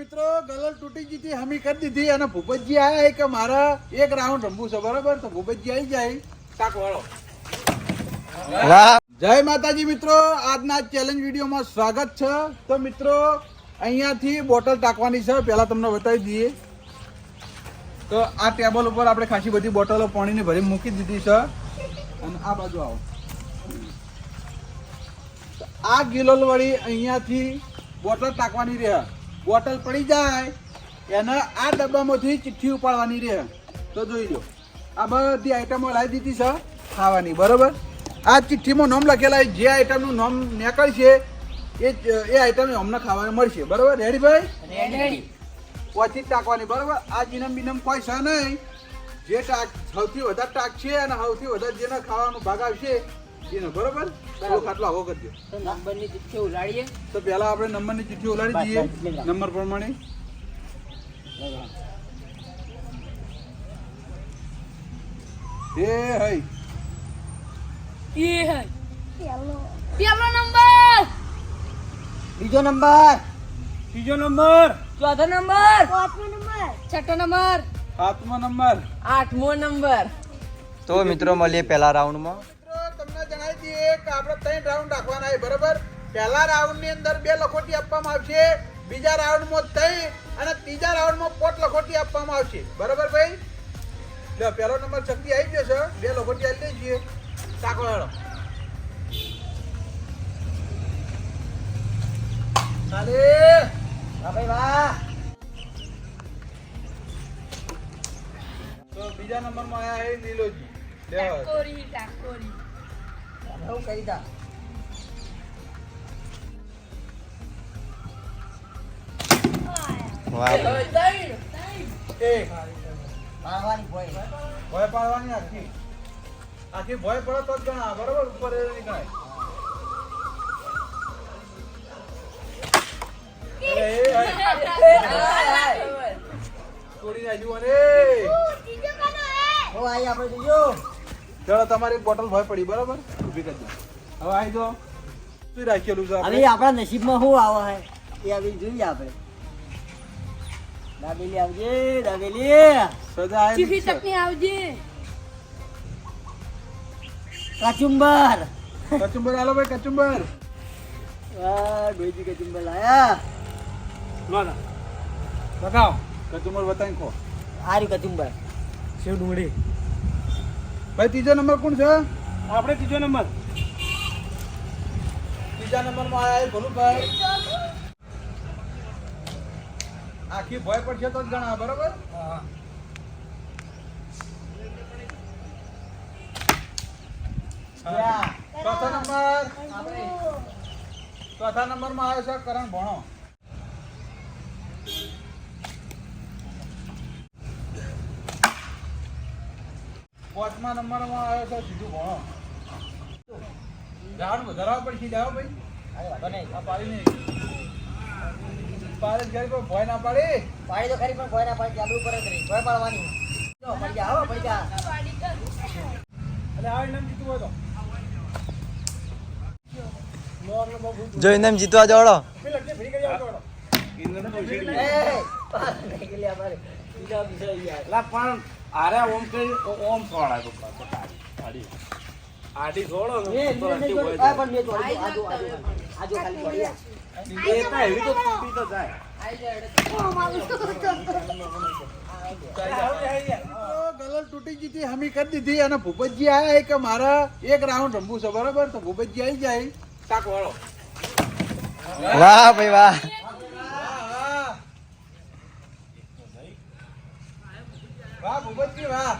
મિત્રો ગલલ તૂટી જીતી હમી કરી દીધી અને ભૂપતજી આવ્યા કે મારે એક રાઉન્ડ રમવું છે બરાબર? તો ભૂપતજી આવી જાય. તાક વાળો. જય માતાજી મિત્રો આજના ચેલેન્જ વિડીયોમાં સ્વાગત છે. તો મિત્રો અહીંયાથી બોટલ ટાંકવાની છે પહેલા તમને બતાવી દઈએ. તો આ ટેબલ ઉપર આપણે ખાસી બધી બોટલો પાણીની ભરી મૂકી દીધી છે. અને આ બાજુ આવો. આ ગિલોલ વળી અહીંયાથી બોટલ ટાંકવાની રહે બોટલ પડી જાય એને આ ડબ્બામાંથી ચિઠ્ઠી ઉપાડવાની રહે. તો જોઈ લો આ બધી આઈટમો લાવી દીધી છે ખાવાની બરાબર? આ ચિઠ્ઠીમાં નામ લખેલા જે આઈટમનું નામ નીકળશે એ એ આઈટમ અમને ખાવાની મળશે. બરાબર? રેડી ભાઈ? પછી ટાંકવાની બરાબર? આ જીનમ બીનમ કોઈ છે નહીં. જે ટાક સૌથી વધારે ટાક છે અને સૌથી વધારે જેને ખાવાનું ભાગ આવશે બરોબર? ખાટલો આવો કરજો. નંબરની ચિઠ્ઠી ઉલાડીએ. તો પહેલા આપણે નંબરની ચિઠ્ઠી ઉલાડી દઈએ. નંબર પ્રમાણે. એ હઈ. એ હે પેલો નંબર. બીજો નંબર. ત્રીજો નંબર. ચોથો નંબર. છઠ્ઠો નંબર. સાતમો નંબર. આઠમો નંબર. તો મિત્રો મળીએ પહેલા રાઉન્ડમાં મિત્રો તમને જણાવી દઈએ કે આપણે ત્રણ રાઉન્ડ રાખવાના છે બરાબર? પહેલા રાઉન્ડની અંદર બે લખોટી આપવામાં આવશે બીજા રાઉન્ડમાં ત્રણ અને ત્રીજા રાઉન્ડમાં પોટ લખોટી આપવામાં આવશે. બરાબર ભાઈ? લે પહેલો નંબર શક્તિ આવી જશે બે લખોટી આવી દઈએ. સાકો હેડો ચાલે. વાહ ભાઈ વાહ. તો બીજા નંબરમાં આયા છે લીલોજી. ડાકોરી ટાકોરી. ટાકોરી હું કરી દા ભોય. પાડવાની આખી. આખી ભય પડે તો જ ગણા બરોબર? ઉપર ચલો તમારી બોટલ ભય પડી. બરાબર? ઊભી કરજો હવે આવી જો. શું રાખેલું છે હવે આપણે? નસીબમાં શું આવે હે? એ આવી જોઈએ આપણે. દાબેલી આવજે દાબેલી. સદા આવી ચીફી ચટણી આવજે. કચુંબર. કચુંબર આલો ભાઈ કચુંબર. વાહ ડોઈજી કચુંબર લાયા. બતાવો કચુંબર બતાવી ખો. આર્યું કચુંબર. શિવ ડુંગળી ભાઈ ત્રીજો નંબર કોણ છે? આપણે ત્રીજો નંબર. ત્રીજા નંબરમાં આયા ભલુભાઈ આખી ભય પડશે તો જણા બરોબર? હા. ચોથા નંબર. નંબરમાં આવ્યો છે કરણ ભણો. પાંચમા નંબરમાં આવ્યો છે સીધું ભણો. ઝાડ વધારવા પડશે જાઓ ભાઈ. આ પાડી નહીં. પાડે જ ઘરે કોઈ ભય ના પાડી. પાડી તો ખરી પણ ભોય ના પાડી ચાલુ પર જ રહી ભોય પાડવાની. જો, પડી જા હો પડી જા એટલે આ નામ જીતું હોય તો. જો એમ જીતવા જોડો પેલા કે ફરી કરી આવતો હતો. એ પાર નહીં અમારે. બીજા બીજા યાર લા પણ આરે ઓમ કરી ઓમ તો પાછો આડી એ ને આ પણ મે જોડી. આજો આજો આજો. ખાલી જોડી એ તો એવી તો તૂટી તો જાય. ગલલ તૂટી જીતી હમી કરી દીધી. અને ભૂપતજી આયા કે મારે એક રાઉન્ડ રમવું છે બરાબર? તો ભૂપતજી આવી જાય. વાળો. વાહ ભાઈ વાહ વાહ. વાહ ભૂપતજી વાહ.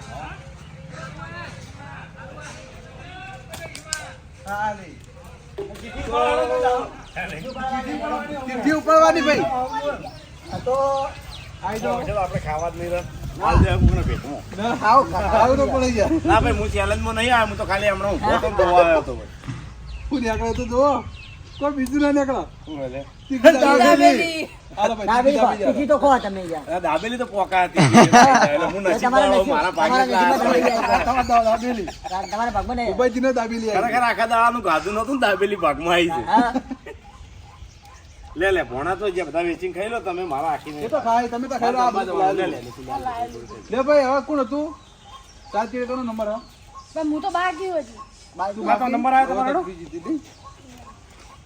ઉપાડવાની ભાઈ. તો આવી જાઓ. આપણે ખાવા જ નહીં રહ. હાલ જાય મને ભેટમાં ના, આવ આવ તો પડી જાય ના ભાઈ હું ચેલેન્જમાં નહીં આવ્યો તો ખાલી હમણાં ઊભો તો ને જોવા આવ્યો હતો ભાઈ. હું નીકળે તો જુઓ. કોઈ બીજું ના નીકળે. દાબેલી. તો ખો તમે યાર. દાબેલી તો પોકા હતી. એટલે હું નસીબ તમારા વાળો નસીબ- મારા તમારા ભાગ્ય નસીબમાં આ તમારે દાબેલી. તમારા ભાગમાં નહીં. ઉભાજીને દાબેલી ખરેખર આખા દાવાનું ગાધું નતું દાબેલી ભાગમાં આવી છે લે લે ભોણા તો જે બધા વેચીને ખાઈ લો તમે મારા આખી એ તો ખાય તમે તો ખાઈ લો આ બધું લે. લે લે ભાઈ હવે કોણ હતું? સાચી ચીરે નંબર હા? પણ હું તો બાકી હતી તું મારો નંબર આવ્યો તમારો?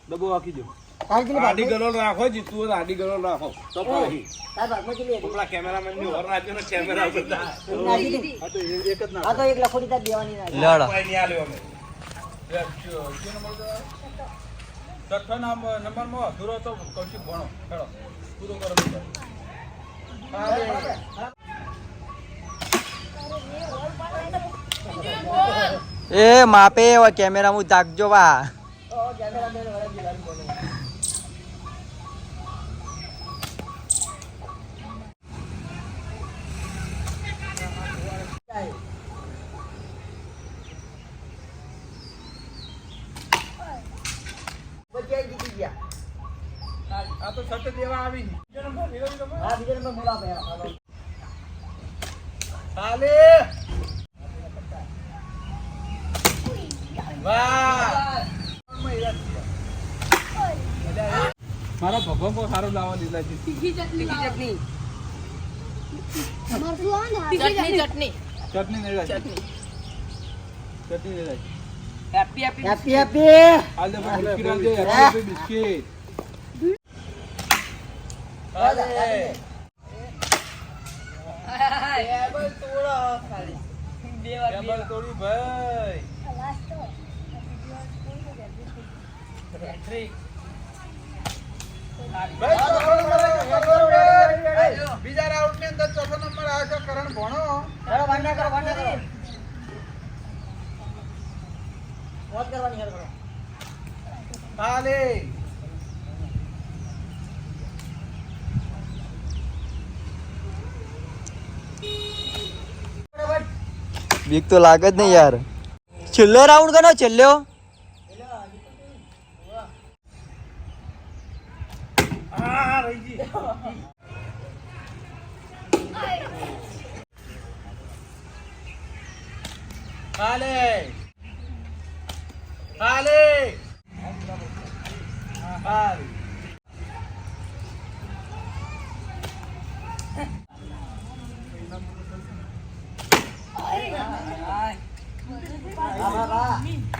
ડબ્બો વાકી કેટલી આડી ગલોલ રાખો જી તું આડી ગલોલ રાખો. તો પછી. તાર ભાગમાં હતી? પેલા કેમેરામેનની ઓર રાખજો ને કેમેરા બધા? હા તો એક જ ના આ તો એક લખોડી તાર દેવાની નાખી. કોઈ ની આલ્યો અમે. નામ નંબર નંબરમાં અધૂરો તો કૌશિક ભણો ખેડો પૂરો કરો એ માપે એવા કેમેરા હું જાગજો વા તો કેમેરામેન વાળા દિવાળી બોલે. બચ્ચા જીતી ગયા આ તો છઠ્ઠ દેવા આવી. હા બીજો નંબર બોલા પહેલા હાલે. મારા ભગવાન કોઈ સારું લાવવા દીધા છે. તીખી ચટણી ચટણી. ચટણી ચટણી. ચટણી નહીં રાખી ચટણી. નહીં હેપી હેપી હેપી હેપી. હાલ દે ભાઈ બિસ્કિટ હાલ દે હેપી બિસ્કિટ હાલે કેબલ તોડી ભાઈ ભાઈ, બીજા રાઉન્ડની અંદર ચોથો નંબર કરણ ભણો કરો વાંડા કરો કરો હાલે બીક તો લાગે જ નહીં યાર. છેલ્લો રાઉન્ડ કનો છેલ્લો. હા રહી ગઈ હાલે હાલે હાલે હા બા બા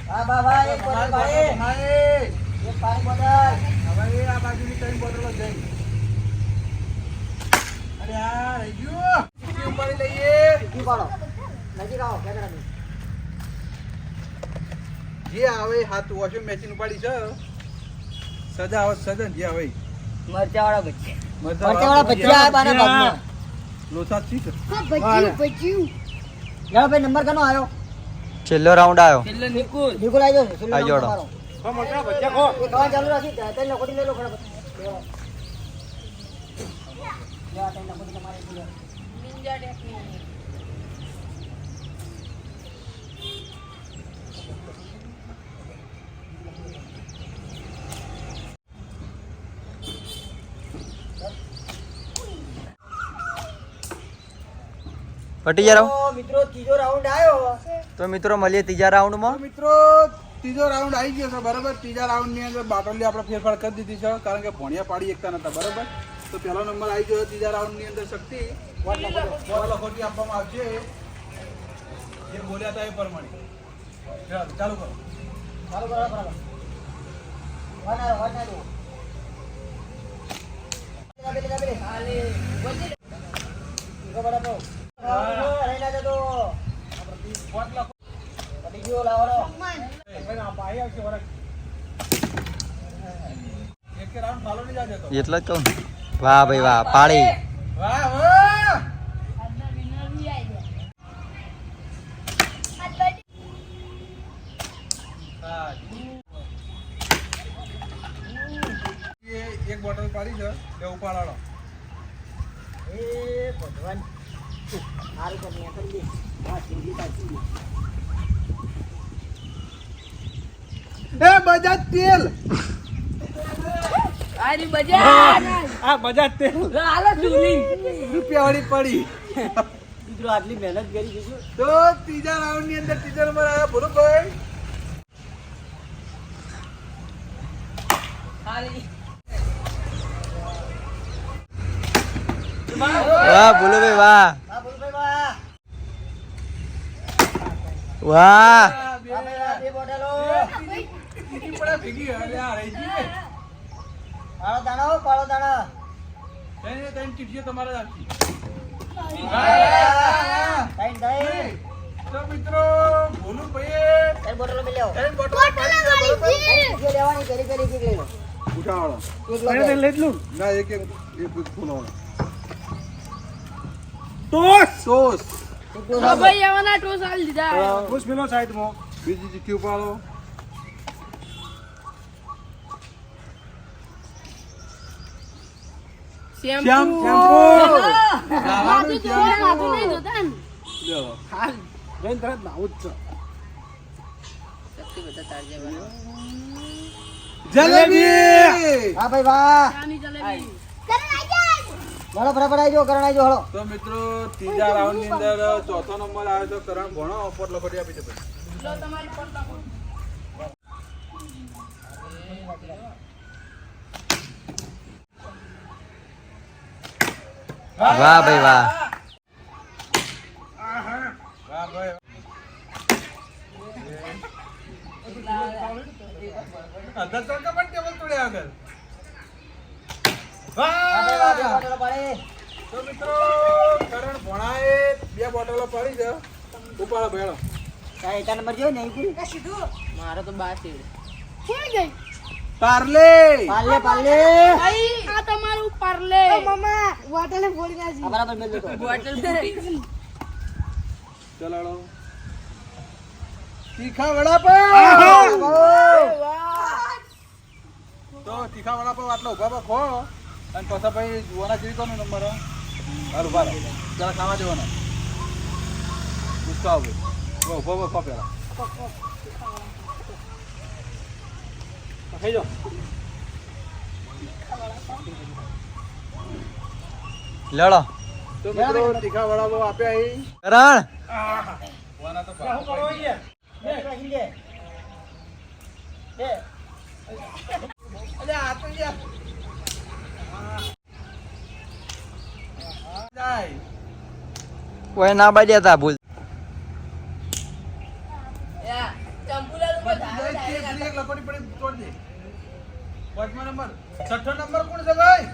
હા બા બા એક બોટલ પાણી ભાઈ એક પાણી બોટલ હવે આ બાજુની ત્રણ બોટલો જઈ અરે આ રહી ગયો ઉપાડી લઈએ. ટીકી પાડો. નજીક આવો કેમેરામેન જે આવે હાથ વોશિંગ મશીન ઉપાડી છે. સજા આવે સજા જે આવે મરચા વાળા ભજીયા. મરચાં મરચા વાળા ભજીયા બાના ભાગમાં બચ્યું બચ્યું યાર ભાઈ નંબર કનો આવ્યો છેલ્લો રાઉન્ડ આવ્યો નિકુલ નિકુલ આવ્યો છેલ્લો આવી નંબર જોડો. તમારો. મોટા બચ્ચા કો એ ચાલુ રાખી ત્રણ લખોટી લઈ લો લેવો. પટી મિત્રો ત્રીજો રાઉન્ડ આવ્યો. તો મિત્રો મળીએ ત્રીજા રાઉન્ડમાં માં. મિત્રો ત્રીજો રાઉન્ડ આવી ગયો છે બરાબર? ત્રીજા રાઉન્ડની અંદર બાટલી આપણે ફેરફાર કરી દીધી છે કારણ કે ભણ્યા પાડી એકતા નતા બરાબર? તો પહેલો નંબર આવી ગયો ત્રીજા રાઉન્ડની અંદર શક્તિ. લખોટી આપવામાં આવશે. જે બોલ્યા હતા એ પ્રમાણે. ચાલુ કરો. ચાલુ કરો બરાબર બરાબર. એટલે જ કહું વાહ ભાઈ વાહ પાડી એક બોટલ પાડી છે બે ઉપાડાડો એ ભગવાન સારું કરી મેં કરી દે. હા, જિંદગી સાચી છે. એ બજાજ તેલ. આરી બજાજ. આ બજાજ તેલ. હાલો ચૂલી. રૂપિયા વાળી પડી. મિત્રો આટલી મહેનત કરી દીધું તો ત્રીજા રાઉન્ડની અંદર ત્રીજા નંબર આવ્યા. બોલો ભાઈ. હાલી વાહ બોલો ભાઈ વાહ. વાહ. વાહ આ બે- હા ભાઈ વાહ બે બોટલો ટીકી પડે ભેગી. હવે આ રહી ને. પાળો દાણો પાળો દાણા ત્રણે ત્રણ ચીઠીઓ તમારે આપી. ટાઈમ થાય તો મિત્રો ભોલું ભાઈએ એ બોટલો મે લેવો એ બોટલો? જે લેવાની કરી કરી કે લઈ લો ઉઠાવાળો. એક લો ના એક એક એક ફૂલાવાળો. ટોસ. ટોસ ભાઈ આવવાના ટોસ આલ ટોસ બીજી ચીઠી ઉપાડો શ્યામ શેમ્પુ શેમ્પુ માથું ધોવા, માથું નહીં ધોતા ને. લ્યો. જલેબી હા ભાઈ વાહ જલેબી. ફટાફટ જાઓ કરણ આવી જાઓ હળો તો મિત્રો ત્રીજા રાઉન્ડની અંદર ચોથો નંબર આવે તો કરણ ઘણો ઓફર ફરી આપી દે ભાઈ. લો તમારી પડતા વાહ ભાઈ વાહ વાહ ભાઈ અધર સરકા પણ ટેબલ તોડ્યા આગળ હા ભાઈ વાહ બે વાહ! ભાઈ વાહ. તો મિત્રો કરણ ભણાએ બે બોટલો પડી છે ઉપાડો ભેળો કાંઈ એકા નંબર જોયો ને મારો તો બાસી પાર્લે. પાર્લે પાર્લે. ભાઈ આ તમારું પાર્લે. આ બરાબર મેલ દેતો. બોટલ ફૂટી. ચલાડો. તીખા વડાપાવ. તો તીખા વડાપાવ આટલો ઊભા પર ખો. અને પછી ભાઈ જોવાના જેવી કોનો નંબર હાલ ઊભા રહો. જરા ખાવા દેવાના. ગુસ્સો આવે ઊભો ઊભો ઊભો ખો પેલા ખાઈ જાઓ લડો. તો મિત્રો તીખા વડાપાવ આપ્યા અહીં. કરણ. વાના તો ભાગ બે અલ્યા આ તો યાર કોઈ ના બાજ્યા તા ભૂલ. યા, ચંપુલાલ ધારો ડાયરેક્ટ એક લકોડી પડી તોડ દે. પાંચમો નંબર. છઠ્ઠો નંબર કોણ છે ભાઈ?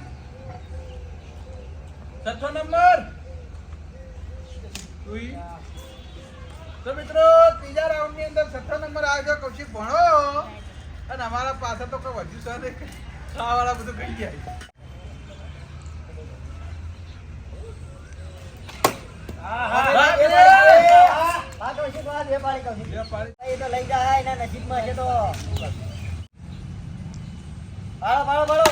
છઠ્ઠો નંબર. તો મિત્રો ત્રીજા રાઉન્ડની અંદર છઠ્ઠો નંબર આવે છે કૌશિક ભણો. અને અમારા પાસે તો કોઈ વધુ સર ખાવાવાળા બધું ખાઈ ગયા હા હા કૌશિક વાહ બે પાડી કૌશિક એ તો લઈ જાય એના નસીબમાં છે તો. પાડો પાડો પાડો.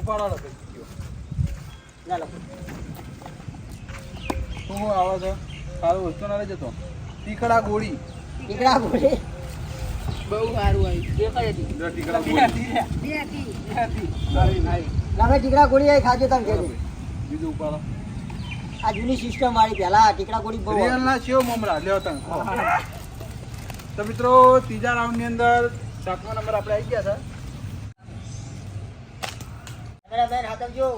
ઉપાડો. ના લો શું શું આવે છે? સારું વસ્તુ ના લઈ જતો. ટીકડા ગોળી. ટીકડા ગોળી? બહુ સારું આવ્યું ટીકડા ગોળી. ગોળી આઈ ખાજો તમે બીજું ઉપાડો. આ જૂની સિસ્ટમ વાળી પહેલા ટીકડા ગોળી બહુ રિયલ ના છે મમરા લ્યો તને તો મિત્રો ત્રીજા રાઉન્ડની અંદર સાતમો નંબર આપણે આવી ગયા હતા કેમેરામેન હાથવજો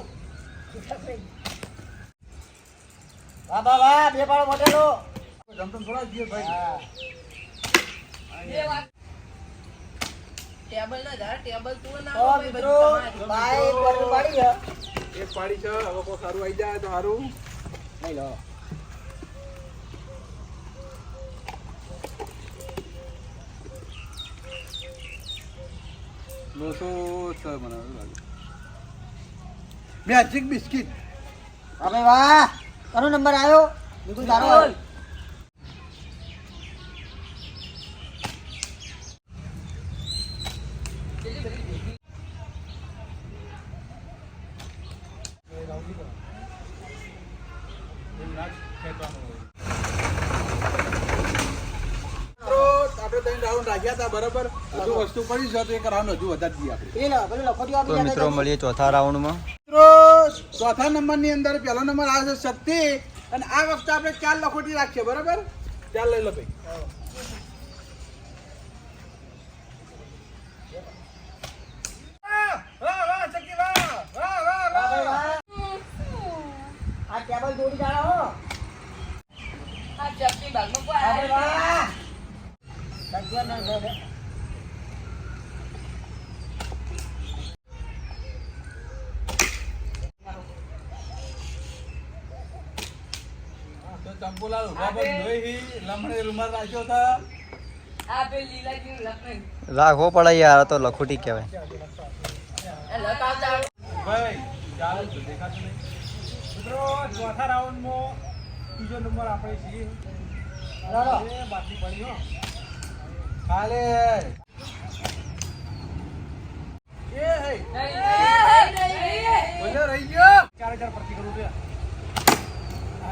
વાહ વાહ વાહ બે પાડો મોટેલો જમતમ થોડા જીએ ભાઈ. હા. ટેબલ ના ધાર ટેબલ તું ના હોય, મિત્રો બધું બાય એક પાડી છે એક પાડી છે હવે કોઈ સારું આવી જાય તો સારું. લઈ લો લોસો છ બનાવ્યું લાગે મેજિક બિસ્કિટ હવે વાહ કનો નંબર આવ્યો બિલકુલ સારો બરાબર? હજુ વસ્તુ પડી છે તો એક રાઉન્ડ હજુ વધારી દઈએ આપણે તો મિત્રો મળીએ ચોથા રાઉન્ડમાં. મિત્રો ચોથા નંબરની અંદર પહેલો નંબર આવે છે શક્તિ અને આ વખતે આપણે ચાર લખોટી રાખીએ બરાબર? ચાર લઈ લો ભાઈ. આ ટેબલ દોડી જાળો આ ચપટી ભાગમાં કોઈ આવે રાખવો પડે યાર તો લખોટી મિત્રો ચોથા રાઉન્ડમાં નંબર આપણે છીએ બાકી પડી બોલ્યો રહી ગયો. ચાર હજાર પ્રતિ કરું છે.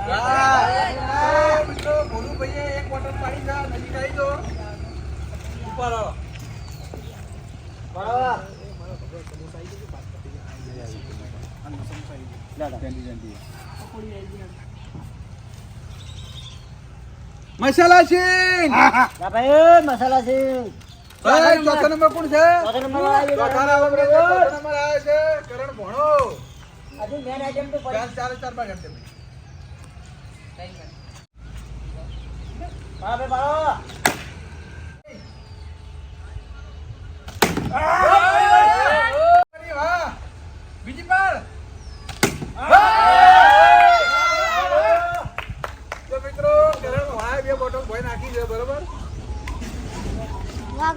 હા. મિત્રો ભોલું ભાઈએ એક બોટલ પાડી જા નજીક આવી દો ઉપર આવો. બરાબર મસાલા સિંહ ભાઈ મસાલા ભાઈ ચોથા નંબર કોણ છે? ચોથો નંબર આવી છે. કરણ ભણો. હજુ મેન આઈટમ તો ચાર ચાર ચાર પાંચ ઘંટે નહીં, નહીં. ભાઈ બાળો અરે વાહ બીજી પાર તો મિત્રો કરણ ભણાય બે બોટલ ભોય નાખી છે બરોબર વેફર લે.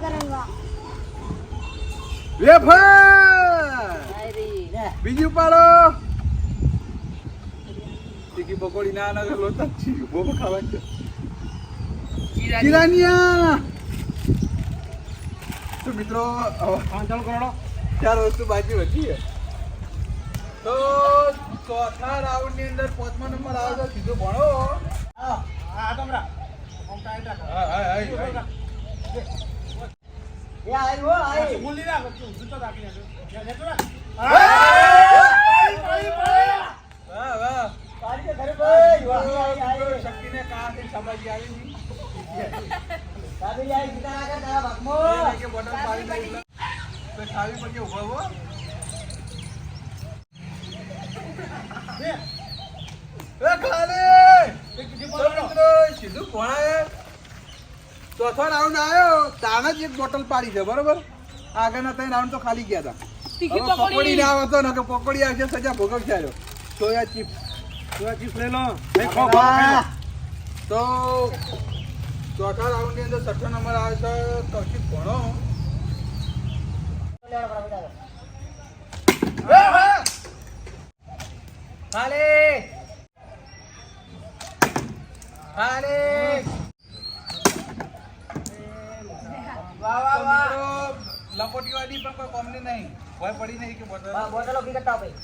બીજું પાડો ટીકી પકોડી ના ના લોતા બહુ ખાવા કિરાનિયા! તો મિત્રો પાંચણ કરોડો ચાર વસ્તુ બાકી હતી તો ચોથા રાઉન્ડની અંદર પાંચમા નંબર આવે તો સીધો ભણો. હા હા તમરા હા, હા, હા. એ આવ્યું હો, આવ્યું. ભૂલી રાખો તું જૂતો રાખી રાખ. વાહ, વાહ. પાડી દે ખરે ભાઈ. વાહ, આવી, આવી. શક્તિને કાંથી શાબાશી આવી ની. દાબી આવી, સીધા રાખે તારા એને ભાગમાં. કે બોટલ પાડી દે એટલે. તો ખાવી પડશે ઊભો ઊભો. એ ખાલી! તો મિત્રો સીધું ભણાય. ચોથો રાઉન્ડ આવ્યો તાને એક બોટલ પાડી છે બરોબર? આગળના ત્રણ રાઉન્ડ તો ખાલી ગયા હતા. હવે પકોડી. ના આવે તો ને કે પકોડી આવશે સજા ભોગવશે. આવ્યો સોયા ચિપ્સ. સોયા ચીપ્સ લઈ લો. તો ચોથા રાઉન્ડની અંદર છઠ્ઠો નંબર આવે છે કૌશિક ભણો. ખાલી. ખાલી વાહ, વાહ, વાહ. લંગોટી પણ કોઈ કોમની નહીં કોઈ પડી નહીં કે બોટલ બોટલો ઊભી કરતા ભાઈ.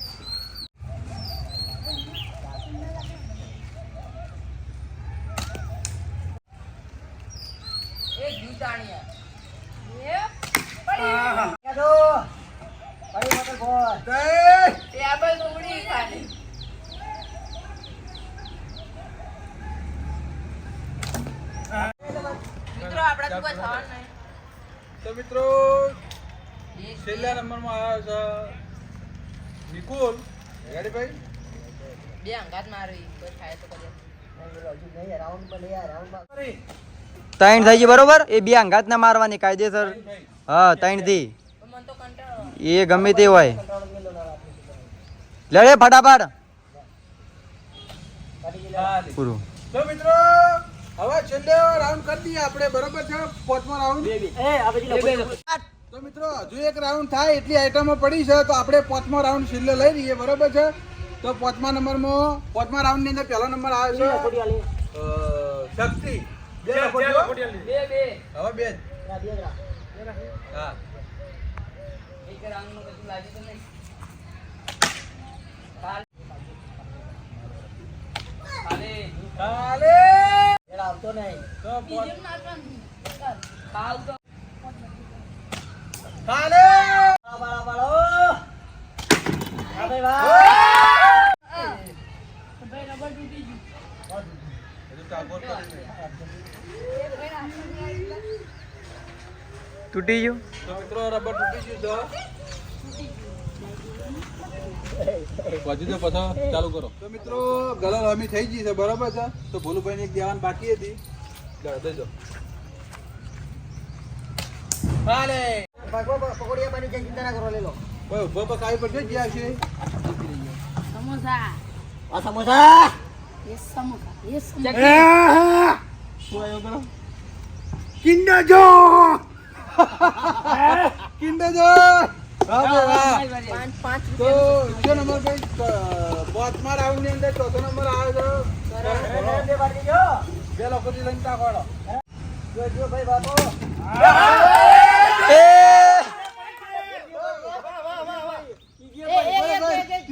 એ જૂતાણિયા. ક્યાં છો? પડી બોટલ ભોર. જય ટેબલ ઉડી ખાલી. મિત્રો આપણે તો કોઈ થવાનું નહીં. તો મિત્રો છેલ્લા નંબરમાં આવ્યો છે નિકુલ. રેડી ભાઈ? બે અંગાત મારી કોઈ થાય તો પર. ત્રણ થઈ ગઈ બરોબર? એ બે અંગાત ના મારવાની કાયદેસર. હા ત્રણથી. એ ગમે તે હોય. લડે ફટાફટ. પૂરું. તો મિત્રો હવે છેલ્લે રાઉન્ડ કરી દઈએ આપણે. બરોબર છે? પાંચમો રાઉન્ડ એ. તો મિત્રો હજુ એક રાઉન્ડ થાય એટલી આઈટમો પડી છે તો આપણે પાંચમો રાઉન્ડ છેલ્લે લઈ લઈએ બરોબર છે? તો પાંચમા નંબરમાં પાંચમા રાઉન્ડની અંદર પહેલો નંબર આવે છે શક્તિ. બે હવે બે. હા. રાઉન્ડનું આવતો નહીં. તો. બાળો, બાળો. હા ભાઈ, તૂટી ગયું? તો મિત્રો રબર તૂટી ગયું તો પાછા ચાલુ કરો. તો મિત્રો ગલર હમી થઈ ગઈ છે બરાબર છે? તો ભોલુભાઈ એક દેવાન બાકી હતી. હાલે! પકોડીયા બની જાય ચિંતા ના કરો લઈ લો. ઓય ઊભો બસ આવી પડશે જ્યાં છે. સમોસા. આ સમોસા? એ સમોસા એ શું આવ્યો પેલો? કિન્ડર જો. કિન્ડર જો. ચોથો નંબર આવ્યો છે બે લોકોથી લઈને તાકવાડો જો જો ભાઈ બાપો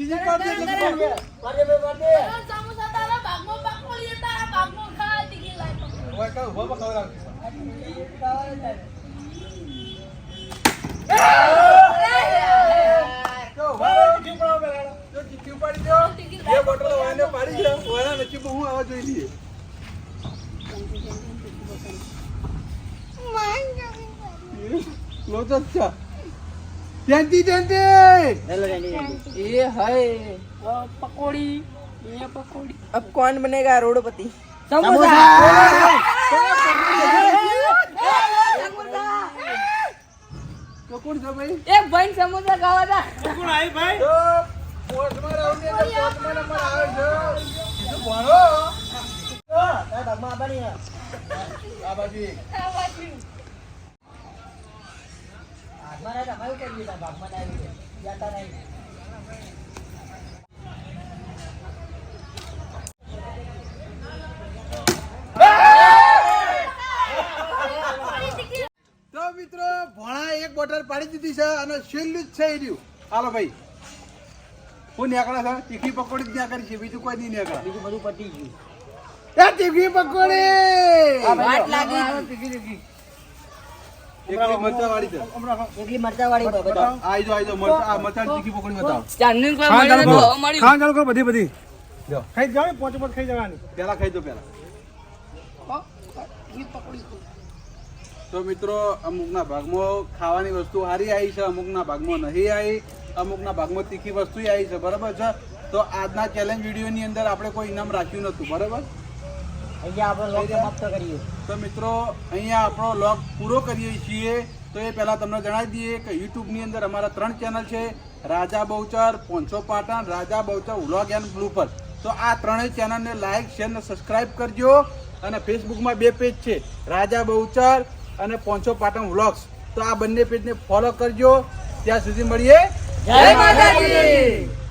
ત્રીજી પાર્ટી એટલે શું? મારજે ભાઈ મારજે સમોસા તારા ભાગમાં પાકોડી તારા ભાગમાં ખા તીખી લાય ઓય કાં ઊભો બસ ખવડાવજો. જો ઊભો રહો. જો ચીઠી ઉપાડી દો. બે બોટલો વાને પાડી દો. વાના નસીબ હું આવા જોઈ લઈએ. લોચો જ છે. ત્યાંથી ત્યાંથી. હેલો રેડી એ હાય પકોડી એ પકોડી अब कौन बनेगा रोडपति તો કોણ છે ભાઈ એક ભાઈ સમોસા ખાવા તા તો પોસ્ટમાં રાઉન્ડની અંદર પોસ્ટમાં નંબર આવે છે. કીધું ભણો. ભાગમાં આવવાની હે. આ બાજુ એક. ભાગમાં ના તમારે કરી દીધા ભાગમાં આવી ગયા નહીં તો મિત્રો ભણા એક બોટલ પાડી દીધી છે અને છેલ્લું જ છે એ રહ્યું હાલો ભાઈ. હું નીકળે છે. તીખી પકોડી જ નીકળી છે. બીજું કોઈ નહીં નીકળે. બીજું બધું પતી ગયું. એ તીખી પકોડી! લાગી. તીખી. પકોડી બતાવો. ચાંદની કોઈ મળી નથી હવે મળી ખાન ચાલુ કરો બધી બધી. ખાઈ જાવ પોચ પોચ ખાઈ જવાની. પેલા ખાઈ દો પેલા તો મિત્રો અમુકના ભાગમાં ખાવાની વસ્તુ સારી આવી છે અમુકના ભાગમાં નહીં આવી. અમુકના ભાગમાં તીખી વસ્તુ આવી છે બરાબર છે? તો આજના ચેલેન્જ વિડીયોની અંદર આપણે કોઈ ઇનામ રાખ્યું નહોતું બરાબર? અહીંયા આપણે લોક સમાપ્ત કરીએ. તો મિત્રો અહીંયા આપણો લોગ પૂરો કરીએ છીએ. તો એ પહેલાં તમને જણાવી દઈએ કે યુટ્યુબની અંદર અમારા ત્રણ ચેનલ છે Raja Bahuchar પોંચો Patan Raja Bahuchar vlog and blooper તો આ ત્રણેય ચેનલને લાઇક શેર અને સબસ્ક્રાઇબ કરજો. અને ફેસબુકમાં બે પેજ છે રાજા બહુચર અને પોંચો પાટણ વ્લોગ્સ. તો આ બંને પેજને ફોલો કરજો. ત્યાં સુધી મળીએ. જય માતાજી!